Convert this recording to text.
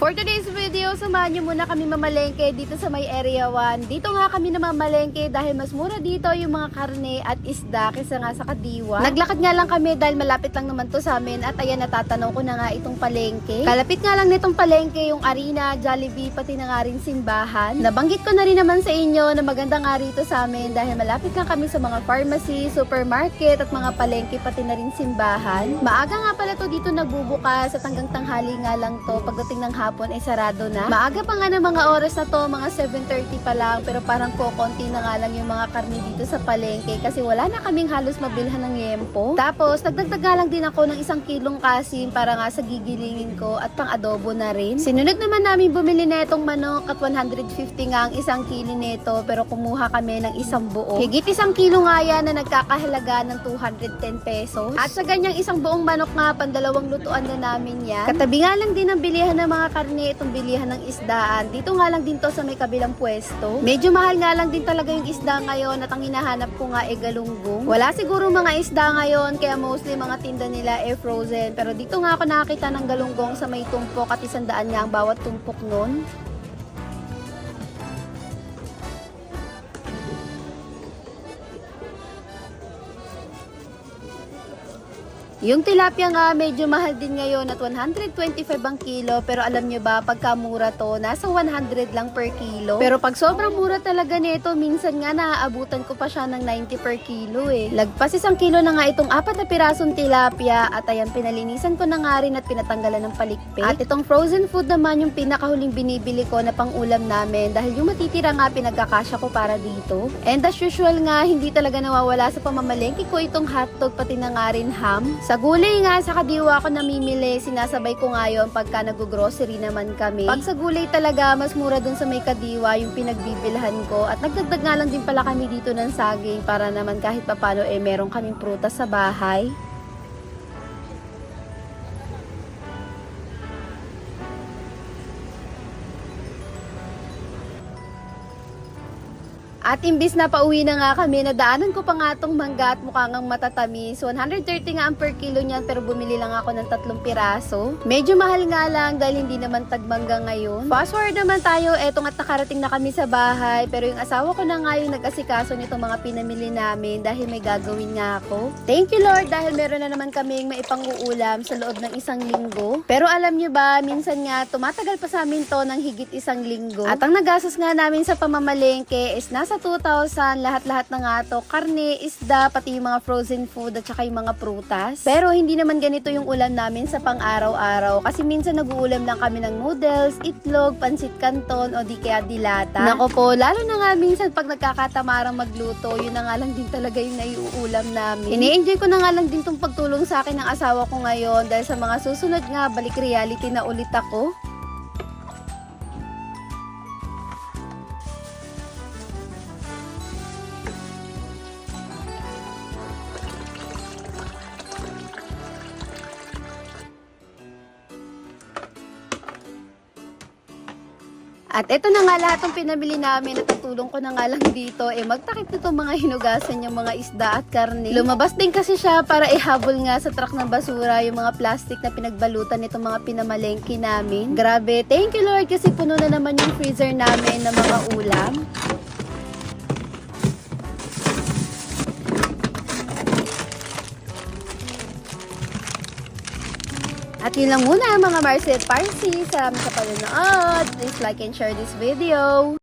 For today's video, samahan niyo muna kami mamalengke dito sa may area 1. Dito nga kami namamalengke dahil mas mura dito yung mga karne at isda kaysa nga sa Kadiwa. Naglakad nga lang kami dahil malapit lang naman to sa amin at ayan natatanaw ko na nga itong palengke. Kalapit nga lang nitong palengke yung arena, Jollibee, pati na nga rin simbahan. Nabanggit ko na rin naman sa inyo na maganda nga rito sa amin dahil malapit lang kami sa mga pharmacy, supermarket at mga palengke pati na rin simbahan. Maaga nga pala to dito nagbubukas at hanggang tanghali nga lang to. Pagdating ng hapon ay sarado na. Maaga pa nga ng mga oras na to, mga 7.30 pa lang pero parang ko konti na nga lang yung mga karne dito sa palengke kasi wala na kaming halos mabilhan ng yempo. Tapos nagdagdag lang din ako ng isang kilong kasim para nga sa gigilingin ko at pang adobo na rin. Sinunod naman namin bumili na itong manok at 150 nga ang isang kilo nito pero kumuha kami ng isang buo. Higit isang kilo nga yan na nagkakahalaga ng 210 pesos. At sa ganyang isang buong manok nga, pandalawang lutuan na namin yan. Katabi nga lang din ang bilihan ng mga karne, itong bilihan ng isdaan. Dito nga lang din to sa may kabilang pwesto. Medyo mahal nga lang din talaga yung isda ngayon at ang hinahanap ko nga ay galunggong. Wala siguro mga isda ngayon kaya mostly mga tinda nila ay frozen. Pero dito nga ako nakakita ng galunggong sa may tumpok at isandaan nga ang bawat tumpok nun. Yung tilapia nga medyo mahal din ngayon at 125 ang kilo pero alam nyo ba pagka mura to nasa 100 lang per kilo. Pero pag sobrang mura talaga nito minsan nga naaabutan ko pa siya ng 90 per kilo eh. Lagpas isang kilo na nga itong apat na pirasong tilapia at ayan pinalinisan ko na nga rin at pinatanggalan ng palikpik. At itong frozen food naman yung pinakahuling binibili ko na pang ulam namin dahil yung matitira nga pinagkakasya ko para dito. And as usual nga hindi talaga nawawala sa pamamalengke ko itong hotdog pati na nga rin ham. Sa gulay nga, sa kadiwa ako namimili, sinasabay ko nga yun pagka nag-grocery naman kami. Pag sa gulay talaga, mas mura dun sa may kadiwa yung pinagbibilhan ko. At nagdagdag nga lang din pala kami dito ng saging para naman kahit papano eh meron kaming prutas sa bahay. At imbis na pauwi na nga kami, nadaanan ko pa nga tong mangga at mukha ngang matatamis. 130 nga ang per kilo niyan pero bumili lang ako ng tatlong piraso. Medyo mahal nga lang dahil hindi naman tagmangga ngayon. Fast forward naman tayo, etong at nakarating na kami sa bahay. Pero yung asawa ko na nga yung nag-asikaso nitong mga pinamili namin dahil may gagawin nga ako. Thank you Lord dahil meron na naman kaming maipanguulam sa loob ng isang linggo. Pero alam nyo ba, minsan nga tumatagal pa sa amin to ng higit isang linggo. At ang nagastos nga namin sa pamamalengke is nasa 2,000 lahat-lahat na nga to. Karne, isda, pati yung mga frozen food at saka yung mga prutas. Pero hindi naman ganito yung ulam namin sa pang-araw-araw kasi minsan nag-uulam lang kami ng noodles, itlog, pansit canton o di kaya dilata. Nako po, lalo na nga minsan pag nagkakatamarang magluto, yun na nga lang din talaga yung naiuulam namin. Ini-enjoy ko na nga lang din tong pagtulong sa akin ng asawa ko ngayon dahil sa mga susunod nga balik reality na ulit ako. At ito na nga lahat ng pinamili namin at tutulong ko na nga lang dito. Eh, magtakip nito mga hinugasan yung mga isda at karne. Lumabas din kasi siya para ihabol nga sa truck ng basura yung mga plastic na pinagbalutan nitong mga pinamalengke namin. Grabe, thank you Lord kasi puno na naman yung freezer namin ng mga ulam. At yun lang muna mga Marcel Parsi. Salamat sa panonood. Please like and share this video.